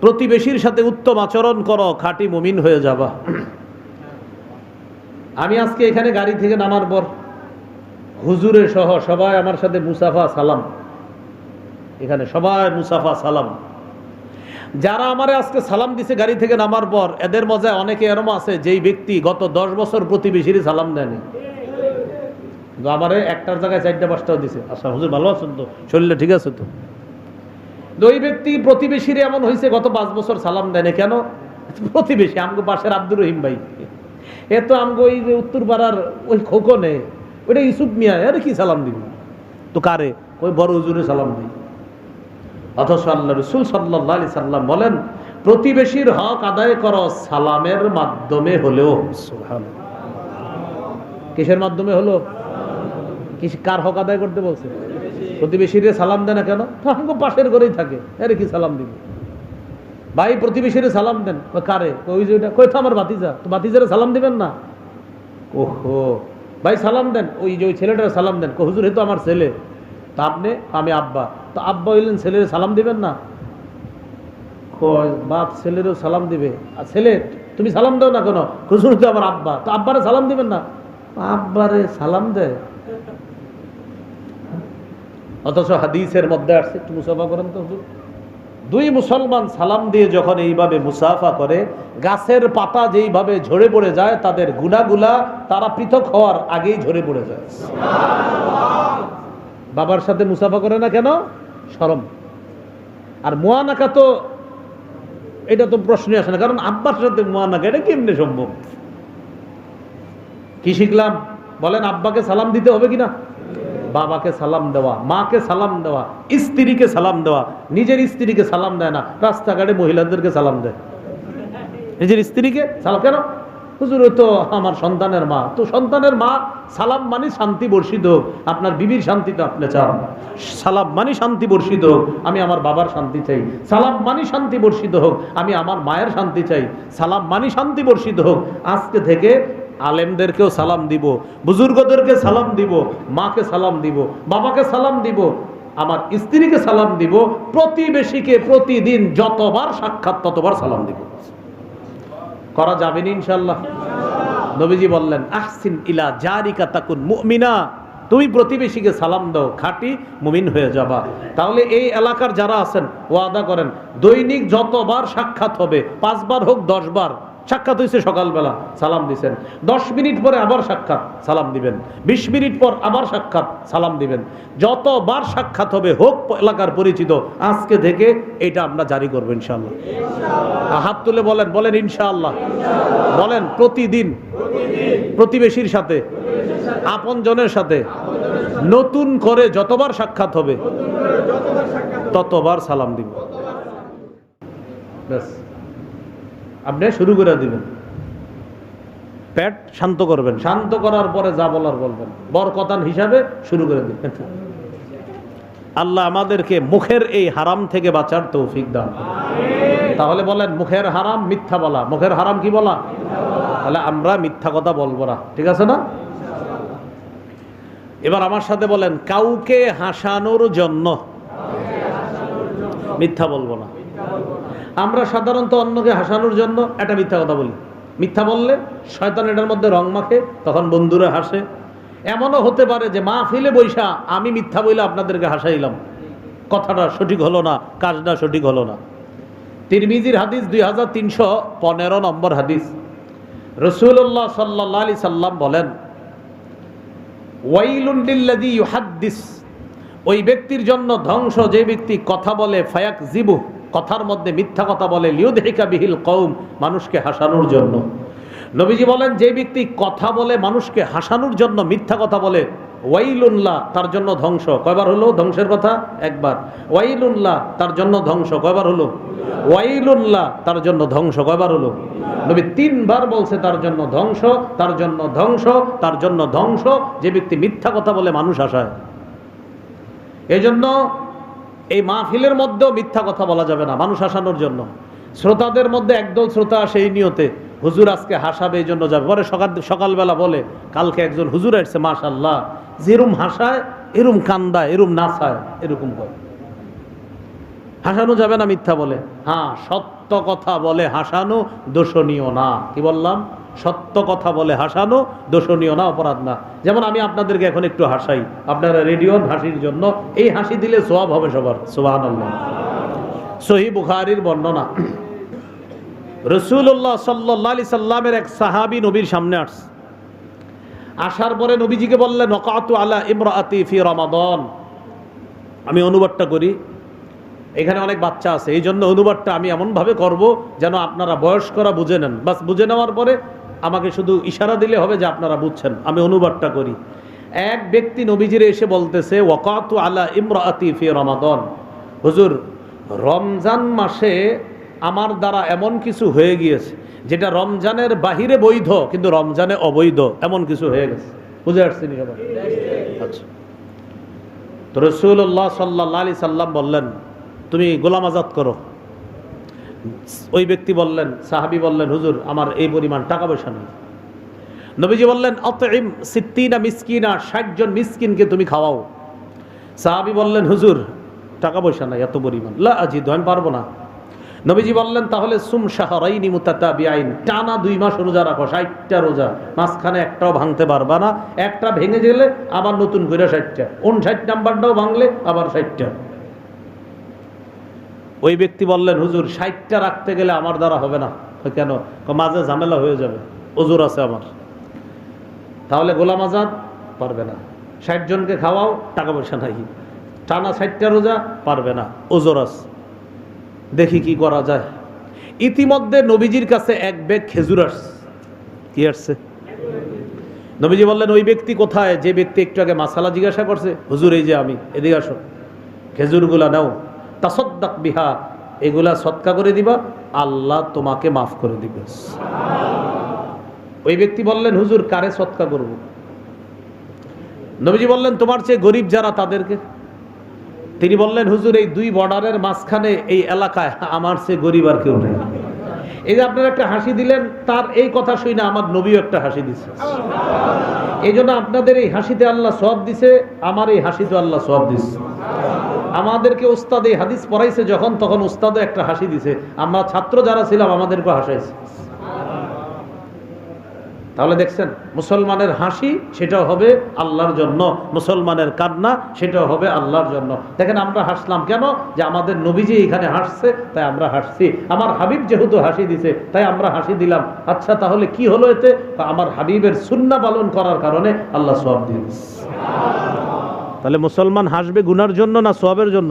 প্রতিবেশীর সাথে উত্তম আচরণ করো, খাঁটি মুমিন হয়ে যাবা। আমি আজকে এখানে গাড়ি থেকে নামার পর হুজুরে সহ সবাই আমার সাথে মুসাফা সালাম। এখানে সবাই মুসাফা সালাম। যারা আমারে আজকে সালাম দিছে গাড়ি থেকে নামার পর, এদের মজায় অনেকে এরম আছে, যেই ব্যক্তি গত দশ বছর প্রতিবেশীর সালাম দেয়নি। কিন্তু আমারে একটার জায়গায় চারটা পাঁচটাও দিছে। আচ্ছা হুজুর ভালো আছেন তো? শরীরে ঠিক আছে তো? ওই ব্যক্তি প্রতিবেশীর এমন হয়েছে গত পাঁচ বছর সালাম দেয়নি কেন? প্রতিবেশী আমগো পাশের আব্দুর রহিম ভাই। এ তো আমগো ওই যে উত্তর পাড়ার ওই খোকনে ওইটা ইসুফ মিয়া আরে কি সালাম দিব? তো কারে? ওই বড় হুজুরে সালাম দিই। অথচ আল্লাহ রসুল সাল্লাহ আলি সাল্লাম বলেন প্রতিবেশীর হক আদায় কর সালামের মাধ্যমে হলেও। কিসের মাধ্যমে হলো? কিস কার হক আদায় করতে বলছে? প্রতিবেশীরে সালাম দেয় না কেন? পাশের ঘরেই থাকে। আরে কি সালাম দিব? ভাই, প্রতিবেশীরে সালাম দেন। কারে? ওই যে ওইটা। কই তো আমার বাতিজা তো বাতিজারে সালাম দিবেন না? ওহো। ভাই, সালাম দেন। ওই যে ওই ছেলেটার সালাম দেন। হুজুর তো আমার ছেলে। তা আপনি? আমি আব্বা। তো আব্বা হইলেন ছেলের সালাম দিবেন না? বাপ ছেলেরও সালাম দিবে। আর ছেলে, তুমি সালাম দাও না কেন? হুজুর তো আমার আব্বা। তো আব্বারে সালাম দিবেন না? আব্বারে সালাম দেয়? অথচ হাদিসের মধ্যে আসছে, একটু মুসাফা করেন তো হুজুর। দুই মুসলমান সালাম দিয়ে যখন এইভাবে মুসাফা করে, গাছের পাতা যেইভাবে ঝরে পড়ে যায়, তাদের গুনাগুলা তারা পৃথক হওয়ার আগেই ঝরে পড়ে যায়। বাবার সাথে মুসাফা করে না কেন? সরম আর মোয়ানাকা তো, এটা তো প্রশ্নই আসে না, কারণ আব্বার সাথে মোয়ানাকা এটা কেমনে সম্ভব? কি শিখলাম? বলেন, আব্বাকে সালাম দিতে হবে কিনা বাবাকে সালাম দেওয়া, মাকে সালাম দেওয়া, স্ত্রীকে সালাম দেওয়া, নিজের স্ত্রীকে সালাম দেয় না, রাস্তাঘাটে মহিলাদেরকে সালাম দেয়। নিজের স্ত্রীকে সালাম, কেন? হুজুর তো আমার সন্তানের মা, তো সন্তানের মা সালাম মানে শান্তি বর্ষিত হোক, আপনার বিবির শান্তি তো আপনি চান। সালাম মানে শান্তি বর্ষিত হোক, আমি আমার বাবার শান্তি চাই। সালাম মানে শান্তি বর্ষিত হোক, আমি আমার মায়ের শান্তি চাই। সালাম মানে শান্তি বর্ষিত হোক, আজকে থেকে আলেমদেরকেও সালাম দিব, বুজুর্গদেরকে সালাম দিব, মাকে সালাম দিব, বাবাকে সালাম দিব, আমার স্ত্রীকে সালাম দিব, প্রতিবেশীকে প্রতিদিন যতবার সাক্ষাৎ ততবার সালাম দিব। করা যাবে না ইনশাল্লাহ নবীজি বললেন, আহসিন ইলা জারিকা তাকুন মুমিনা। তুমি প্রতিবেশীকে সালাম দাও, খাঁটি মুমিন হয়ে যাবা। তাহলে এই এলাকার যারা আছেন, ওয়াদা করেন, দৈনিক যতবার সাক্ষাৎ হবে, পাঁচবার হোক, দশবার সাক্ষাৎ হয়েছে সকালবেলা সালাম দিছেন। দশ মিনিট পরে আবার সাক্ষাৎ সালাম দিবেন। বিশ মিনিট পর আবার সাক্ষাৎ সালাম দিবেন। যতবার সাক্ষাৎ হবে হোক এলাকার পরিচিত আজকে থেকে এটা আমরা জারি করব ইনশাল্লাহ হাত তুলে বলেন বলেন ইনশাআল্লাহ। বলেন প্রতিদিন প্রতিবেশীর সাথে আপন জনের সাথে নতুন করে যতবার সাক্ষাৎ হবে ততবার সালাম দিব। ব্যাস। আপনি শুরু করে দিবেন। পেট শান্ত করবেন। শান্ত করার পরে যা বলার বলবেন। বরকতান হিসাবে শুরু করে দিবেন। আল্লাহ আমাদেরকে মুখের এই হারাম থেকে বাঁচার তৌফিক দান তাহলে বলেন মুখের হারাম মিথ্যা বলা। মুখের হারাম কি বলা? তাহলে আমরা মিথ্যা কথা বলব না। ঠিক আছে না? এবার আমার সাথে বলেন কাউকে হাসানোর জন্য মিথ্যা বলব না। আমরা সাধারণত অন্যকে হাসানোর জন্য একটা মিথ্যা কথা বলি। মিথ্যা বললে শয়তান এটার মধ্যে রং মাখে, তখন বন্ধুরা হাসে। এমনও হতে পারে যে মা ফিলে বৈশা আমি মিথ্যা বইলে আপনাদেরকে হাসাইলাম। কথাটা সঠিক হলো না, কাজটা সঠিক হলো না। তিরমিজির হাদিস দুই হাজার তিনশো পনেরো নম্বর হাদিস। রসুল্লাহ সাল্লাহ আলি সাল্লাম বলেন ওয়াইলুন্ডিল্লাদি ইউহাদ্দিস। ওই ব্যক্তির জন্য ধ্বংস যে ব্যক্তি কথা বলে ফায়াক জিবু কথার মধ্যে মিথ্যা কথা বলে, লিউদহিকা বিহিল কৌম মানুষকে হাসানোর জন্য। নবীজি বলেন, যে ব্যক্তি কথা বলে, মানুষকে হাসানোর জন্য মিথ্যা কথা বলে, ওয়াইলুল্লাহ, তার জন্য ধ্বংস। কয়বার হলো ধ্বংসের কথা? একবার। ওয়াইলুল্লাহ, তার জন্য ধ্বংস। কয়বার হলো? ওয়াইলুল্লাহ, তার জন্য ধ্বংস। কয়বার হলো? নবী তিনবার বলছে, তার জন্য ধ্বংস, তার জন্য ধ্বংস, তার জন্য ধ্বংস। যে ব্যক্তি মিথ্যা কথা বলে, মানুষ হাসায়। এই জন্য এই মাহফিলের মধ্যেও মিথ্যা কথা বলা যাবে না, মানুষ হাসানোর জন্য। শ্রোতাদের মধ্যে একদল শ্রোতা সেই নিয়তে, হুজুর আজকে হাসাবে এই জন্য যাবে। পরে সকাল সকালবেলা বলে, কালকে একজন হুজুর আসছে মাশাল্লাহ যেরম হাসায়, এরম কান্দায়, এরম নাচায়, এরকম করে হাসানো যাবে না মিথ্যা বলে। হ্যাঁ সত্য কথা বলে হাসানো দোষণীয় না। কি বললাম? সত্য কথা বলে হাসানো দোষণীয় না, অপরাধ না। যেমন আমি আপনাদেরকে এখন একটু হাসাই। আপনারা রেডিওর হাসির জন্য এই হাসি দিলে সোয়াব হবে সবার। সোহান সহি বুখারির বর্ণনা। রসুল্লাহ সাল্লি সাল্লামের এক সাহাবি নবীর সামনে আসছে আসার পরে নবীজিকে বললেন নকাতু আলা ইমরাতি ফি রমাদন। আমি অনুবাদটা করি। এখানে অনেক বাচ্চা আছে। এই জন্য অনুবাদটা আমি এমনভাবে করব যেন আপনারা বয়স্করা বুঝে নেন। বাস বুঝে নেওয়ার পরে আমাকে শুধু ইশারা দিলে হবে যে আপনারা বুঝছেন, আমি অনুবাদটা করি। এক ব্যক্তি নবীজিরে এসে বলতেছে, ওয়াকাতু আলা ইমরাতি ফি রমাদন। হুজুর, রমজান মাসে আমার দ্বারা এমন কিছু হয়ে গিয়েছে, যেটা রমজানের বাহিরে বৈধ, কিন্তু রমজানে অবৈধ, এমন কিছু হয়ে গেছে। বুঝে আসছি নি সবাই? আচ্ছা। তো রসুল্লাহ সাল্লাহ আলি সাল্লাম বললেন, তুমি গোলাম আজাদ করো। ওই ব্যক্তি বললেন, সাহাবি বললেন, হুজুর, আমার এই পরিমাণ টাকা পয়সা নেই। নবীজি বললেন অতএম সিদ্দিনা মিসকিনা, ষাট জন মিসকিনকে তুমি খাওয়াও। সাহাবি বললেন, হুজুর, টাকা পয়সা নাই, এত পরিমাণ। লা আজিদ, আমি পারব না। নবীজি বললেন, তাহলে সুম শাহরাইনি মুতাতা বিআইন টানা দুই মাস রোজা রাখো, ষাটটা রোজা, মাঝখানে একটাও ভাঙতে পারবা না, একটা ভেঙে গেলে আবার নতুন করে ষাটটা ষাট নাম্বারটাও ভাঙলে আবার ষাটটা। ওই ব্যক্তি বললেন, হুজুর, ষাটটা রাখতে গেলে আমার দ্বারা হবে না। কেন? মাঝে ঝামেলা হয়ে যাবে। ওজোর আছে আমার। তাহলে গোলাম আজাদ পারবে না। ষাট জনকে খাওয়াও, টাকা পয়সা নাই। টানা ষাটটা রোজা, পারবে না। ওজোর আছে। দেখি কি করা যায়। ইতিমধ্যে নবীজির কাছে এক ব্যাগ খেজুর আসছে। কি আসছে? নবীজি বললেন, ওই ব্যক্তি কোথায়? যে ব্যক্তি একটু আগে মাসালা জিজ্ঞাসা করছে, হুজুর, এই যে আমি, এদিকে আসো। খেজুরগুলা নাও। তাসদ্দাক বিহা, এগুলা সৎকা করে দিবা, আল্লাহ তোমাকে মাফ করে দিবে। ওই ব্যক্তি বললেন, হুজুর, কারে সৎকা করব? নবীজি বললেন, তোমার চেয়ে গরিব যারা তাদেরকে? তিনি বললেন, হুজুর, এই দুই বর্ডারের মাঝখানে এই এলাকায় আমার চেয়ে গরিব আর কেউ নেই। এই যে আপনারা একটা হাসি দিলেন, তার এই কথা শুই না আমার নবীও একটা হাসি দিছে। এই জন্য আপনাদের এই হাসিতে আল্লাহ সব দিছে, আমার এই হাসিতে আল্লাহ সব দিছে। আমাদেরকে উস্তাদ এই হাদিস পড়াইছে যখন, তখন উস্তাদও একটা হাসি দিছে। আমরা ছাত্র যারা ছিলাম আমাদেরকে হাসাইছে। তাহলে দেখছেন, মুসলমানের হাসি সেটাও হবে আল্লাহর জন্য। মুসলমানের কান্না সেটাও হবে আল্লাহর জন্য। দেখেন, আমরা হাসলাম কেন? যে আমাদের নবীজি এখানে হাসছে, তাই আমরা হাসছি। আমার হাবিব যেহেতু হাসি দিছে, তাই আমরা হাসি দিলাম। আচ্ছা তাহলে কি হলো এতে? আমার হাবিবের সুন্না পালন করার কারণে আল্লাহ সব দিয়ে দিচ্ছে। তাহলে মুসলমান হাসবে গুনার জন্য না সবের জন্য?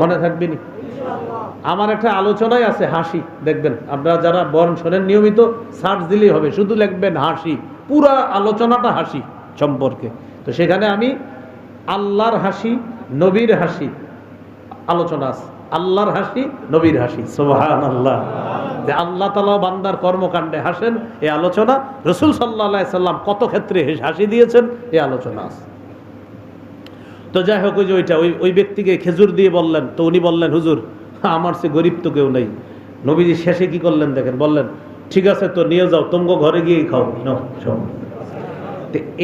মনে থাকবে নি। আমার একটা আলোচনায় আছে হাসি, দেখবেন। আপনারা যারা বর্ণ শোনেন, নিয়মিত সার্চ দিলেই হবে, শুধু লিখবেন হাসি, পুরা আলোচনাটা হাসি সম্পর্কে। তো সেখানে আমি আল্লাহর হাসি, নবীর হাসি আলোচনা আছে। আল্লাহর হাসি, নবীর হাসি। সোহান আল্লাহ যে আল্লাহ তালা বান্দার কর্মকাণ্ডে হাসেন, এ আলোচনা রসুল সাল্লাহ সাল্লাম কত ক্ষেত্রে হাসি দিয়েছেন, এ আলোচনা আছে। তো যাই হোক, ওই যে ওইটা, ওই ওই ব্যক্তিকে খেজুর দিয়ে বললেন, তো উনি বললেন, হুজুর, আমার সে গরিব তো কেউ নেই। নবীজি শেষে কি করলেন দেখেন, বললেন, ঠিক আছে তো, নিয়ে যাও, তোমগো ঘরে গিয়েই খাও।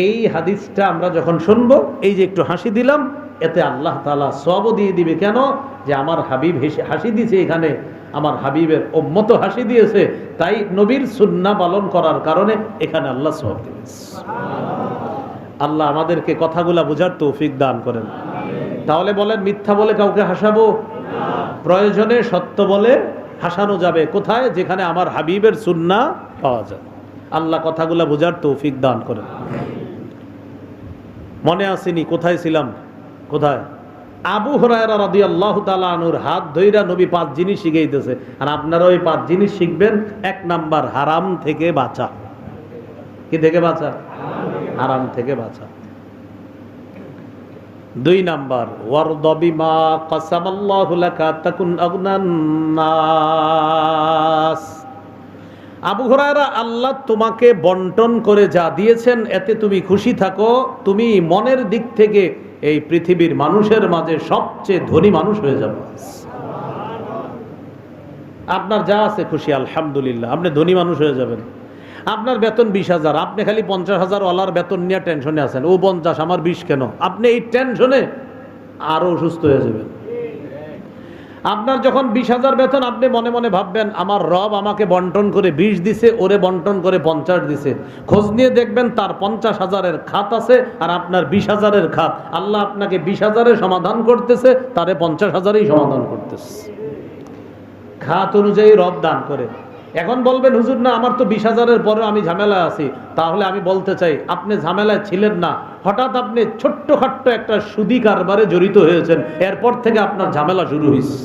এই হাদিসটা আমরা যখন শুনব, এই যে একটু হাসি দিলাম, এতে আল্লাহ তালা সবও দিয়ে দিবে। কেন? যে আমার হাবিব হেসে হাসি দিয়েছে এখানে, আমার হাবিবের ওম্মত হাসি দিয়েছে, তাই নবীর সুন্না পালন করার কারণে এখানে আল্লাহ সব দিয়েছে আল্লাহ আমাদেরকে কথাগুলা বোঝার তৌফিক দান করেন। তাহলে বলেন, মিথ্যা বলে কাউকে হাসাবো? প্রয়োজনে সত্য বলে হাসানো যাবে। কোথায়? যেখানে আমার হাবিবের সুন্না পাওয়া যায়। আল্লাহ কথাগুলা বোঝার তৌফিক দান করেন। মনে আসেনি, কোথায় ছিলাম? কোথায়? আবু হরায়রা রাদি আল্লাহ তালুর হাত ধইরা নবী পাঁচ জিনিস শিখাইতেছে। আর আপনারা ওই পাঁচ জিনিস শিখবেন, এক নাম্বার হারাম থেকে বাঁচা। কি থেকে বাঁচা? হারাম থেকে বাঁচা। দুই নাম্বার ওয়ারদবিমা কাসামাল্লাহু লাকা তাকুন আগনান নাস। আবু হুরায়রা, আল্লাহ তোমাকে বন্টন করে যা দিয়েছেন, এতে তুমি খুশি থাকো, তুমি মনের দিক থেকে এই পৃথিবীর মানুষের মাঝে সবচেয়ে ধনী মানুষ হয়ে যাবে। আপনার যা আছে খুশি, আলহামদুলিল্লাহ, আপনি ধনী মানুষ হয়ে যাবেন। আপনার বেতন বিশ হাজার, আপনি খালি পঞ্চাশ হাজার ওয়ালার বেতন নিয়ে টেনশনে আছেন। ও পঞ্চাশ, আমার বিশ কেন? আপনি এই টেনশনে আরও অসুস্থ হয়ে যাবেন। আপনার যখন বিশ হাজার বেতন, আপনি মনে মনে ভাববেন, আমার রব আমাকে বন্টন করে বিশ দিছে, ওরে বন্টন করে পঞ্চাশ দিছে। খোঁজ নিয়ে দেখবেন তার পঞ্চাশ হাজারের খাত আছে আর আপনার বিশ হাজারের খাত। আল্লাহ আপনাকে বিশ হাজারের সমাধান করতেছে, তারে পঞ্চাশ হাজারেই সমাধান করতেছে। খাত অনুযায়ী রব দান করে। এখন বলবেন, হুজুর, না, আমার তো বিশ হাজারের পরে আমি ঝামেলায় আছি। তাহলে আমি বলতে চাই, আপনি ঝামেলায় ছিলেন না। হঠাৎ আপনি ছোট্ট খাট্ট একটা সুদি কারবারে জড়িত হয়েছেন। এরপর থেকে আপনার ঝামেলা শুরু হয়েছে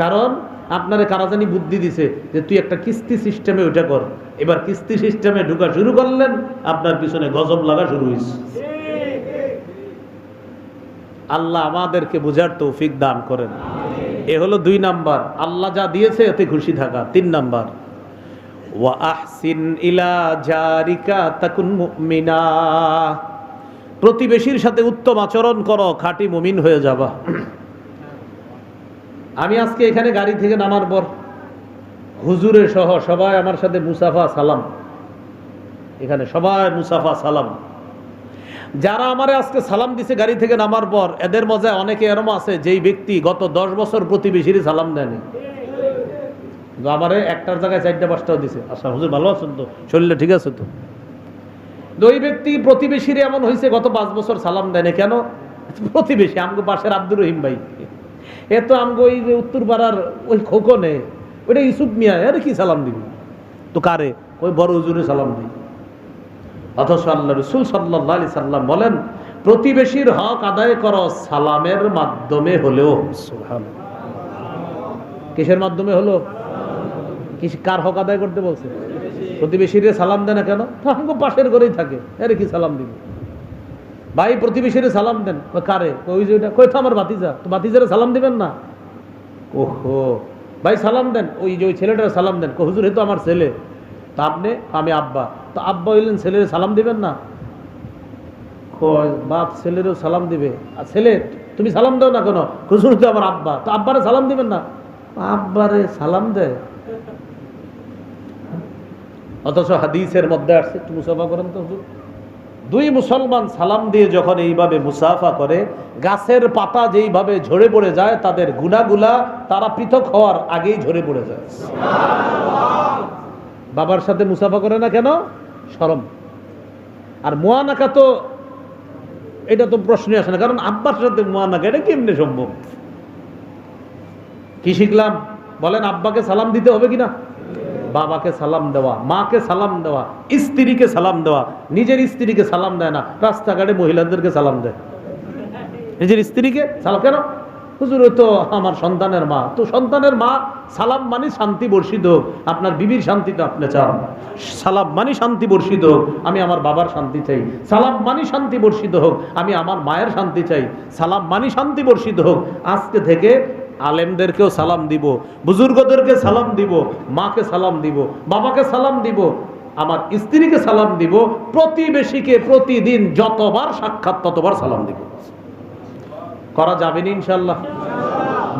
কারণ আপনারে কারাজানি বুদ্ধি দিছে যে তুই একটা কিস্তি সিস্টেমে ওইটা কর। এবার কিস্তি সিস্টেমে ঢুকা শুরু করলেন, আপনার পিছনে গজব লাগা শুরু হয়েছে আল্লাহ আমাদেরকে বোঝার তৌফিক দান করেন। এ হলো দুই নাম্বার। আল্লাহ যা দিয়েছে, এতে খুশি থাকা। তিন নাম্বার। ওয়া আহসিন ইলা তাকুন মুমিনা। প্রতিবেশীর সাথে উত্তম আচরণ করো, খাঁটি মুমিন হয়ে যাবা। আমি আজকে এখানে গাড়ি থেকে নামার পর হুজুরে সহ সবাই আমার সাথে মুসাফা সালাম। এখানে সবাই মুসাফা সালাম। যারা আমারে আজকে সালাম দিছে গাড়ি থেকে নামার পর, এদের মজায় অনেকে এরম আছে, যেই ব্যক্তি গত দশ বছর প্রতিবেশীর সালাম দেয়নি। আমারে একটার জায়গায় চারটা পাঁচটাও দিছে। আচ্ছা হুজুর ভালো আছেন তো? শরীরে ঠিক আছে তো? ওই ব্যক্তি প্রতিবেশীর এমন হয়েছে গত পাঁচ বছর সালাম দেয়নি। কেন? প্রতিবেশী, আমগো পাশের আব্দুর রহিম ভাই। এ তো আমগো ওই যে উত্তর পাড়ার ওই খোকনে, ওইটা ইসুফ মিয়া, এর কি সালাম দিবি? তো কারে? ওই বড় হুজুরে সালাম দিই অথচ আল্লাহ রসুল সাল্লাহ আলি সাল্লাম বলেন প্রতিবেশীর হক আদায় করো সালামের মাধ্যমে হলেও। কিসের মাধ্যমে হলো? কার হক আদায় করতে বলছে? প্রতিবেশীরে সালাম দেয় না কেন? তো আমাকে পাশের ঘরেই থাকে আরে কি সালাম দিবে? ভাই প্রতিবেশীরে সালাম দেন। কারে? কই ওই যে ওইটা কই তো আমার বাতিজা তো বাতিজারে সালাম দিবেন না? ওহো ভাই সালাম দেন ওই যে ওই ছেলেটারে সালাম দেন। কই হুজুর এ তো আমার ছেলে। তা আপনি আমি আব্বা। তো আব্বা হইলেন ছেলের সালাম দিবেন না? বাপ ছেলেরও সালাম দিবে। আর ছেলে, তুমি সালাম দাও না কেন? হুজুর তো আমার আব্বা। তো আব্বারে সালাম দিবেন না? আব্বারে সালাম দেয়। অথচ হাদিসের মধ্যে আসছে, একটু মুসাফা করেন তো দুই মুসলমান সালাম দিয়ে যখন এইভাবে মুসাফা করে, গাছের পাতা যেইভাবে ঝরে পড়ে যায়, তাদের গুনাগুলা তারা পৃথক হওয়ার আগেই ঝরে পড়ে যায়। বাবার সাথে মুসাফা করে না কেন? সরম। আর মোয়ানাকা তো, এটা তো প্রশ্নই আসে না, কারণ আব্বার সাথে মোয়ানাকা, এটা কেমনে সম্ভব? কি শিখলাম? বলেন, আব্বাকে সালাম দিতে হবে কিনা? বাবাকে সালাম দেওয়া, মাকে সালাম দেওয়া, স্ত্রীকে সালাম দেওয়া, নিজের স্ত্রীকে সালাম দেয় না, রাস্তাঘাটে মহিলাদেরকে সালাম দেয়। নিজের স্ত্রীকে সালাম, কেন? হুজুর তো আমার সন্তানের মা। তো সন্তানের মা, সালাম মানে শান্তি বর্ষিত আপনার বিবির শান্তি তো আপনি চান। সালাম মানে শান্তি বর্ষিত হোক, আমি আমার বাবার শান্তি চাই। সালাম মানে শান্তি বর্ষিত হোক, আমি আমার মায়ের শান্তি চাই। সালাম মানে শান্তি বর্ষিত হোক, আজকে থেকে আলেমদেরকেও সালাম দিব, বুজুর্গদেরকে সালাম দিব, মাকে সালাম দিব, বাবাকে সালাম দিব, আমার স্ত্রীকে সালাম দিব, প্রতিবেশীকে প্রতিদিন যতবার সাক্ষাৎ ততবার সালাম দিব। করা যাবে না ইনশাল্লাহ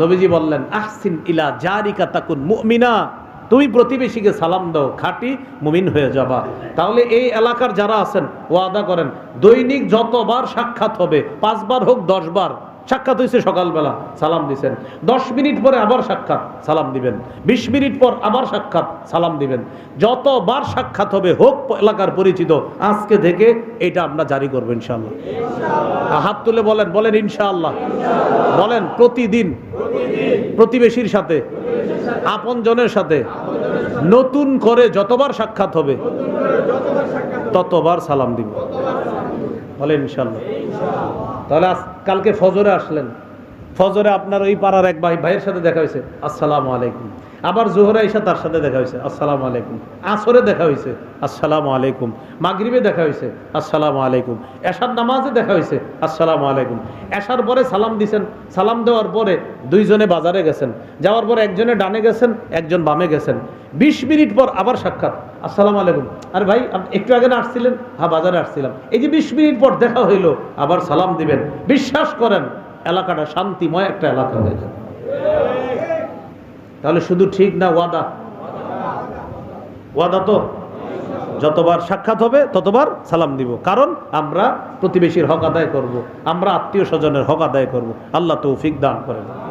নবীজি বললেন, আহসিন ইলা জারিকা তাকুন মুমিনা। তুমি প্রতিবেশীকে সালাম দাও, খাটি মুমিন হয়ে যাবা। তাহলে এই এলাকার যারা আছেন, ওয়াদা করেন, দৈনিক যতবার সাক্ষাৎ হবে, পাঁচবার হোক, দশবার সাক্ষাৎ হয়েছে সকালবেলা, সালাম দিবেন দশ মিনিট পরে আবার সাক্ষাৎ, সালাম দিবেন। বিশ মিনিট পর আবার সাক্ষাৎ, সালাম দিবেন। যতবার সাক্ষাৎ হবে, হোক এলাকার পরিচিত, আজকে থেকে এটা আমরা জারি করব ইনশাল্লাহ হাত তুলে বলেন বলেন ইনশাআল্লাহ। বলেন, প্রতিদিন। প্রতিবেশীর সাথে আপন জনের সাথে। নতুন করে যতবার সাক্ষাৎ হবে, ততবার সালাম দিব। বলেন ইনশাল্লাহ তাহলে আজ কালকে ফজরে আসলেন। ফজরে আপনার ওই পাড়ার এক ভাই ভাইয়ের সাথে দেখা হয়েছে। আসসালামু আলাইকুম। আবার জোহরে এসে তার সাথে দেখা হয়েছে। আসসালামু আলাইকুম। আসরে দেখা হয়েছে। আসসালামু আলাইকুম। মাগরিবে দেখা হয়েছে। আসসালামু আলাইকুম। এশার নামাজে দেখা হয়েছে। আসসালামু আলাইকুম। এশার পরে সালাম দিছেন। সালাম দেওয়ার পরে দুইজনে বাজারে গেছেন। যাওয়ার পরে একজনে ডানে গেছেন, একজন বামে গেছেন। বিশ মিনিট পর আবার সাক্ষাৎ। আসসালামু আলাইকুম। আর ভাই আপনি একটু আগে না আসছিলেন? হ্যাঁ বাজারে আসছিলাম। এই যে বিশ মিনিট পর দেখা হইল, আবার সালাম দিবেন। বিশ্বাস করেন এলাকাটা শান্তিময় একটা এলাকা হয়ে যাবে তাহলে শুধু ঠিক না ওয়াদা ওয়াদা তো যতবার সাক্ষাৎ হবে, ততবার সালাম দিব কারণ আমরা প্রতিবেশীর হক আদায় করব। আমরা আত্মীয় স্বজনের হক আদায় করব। আল্লাহ তৌফিক দান করেন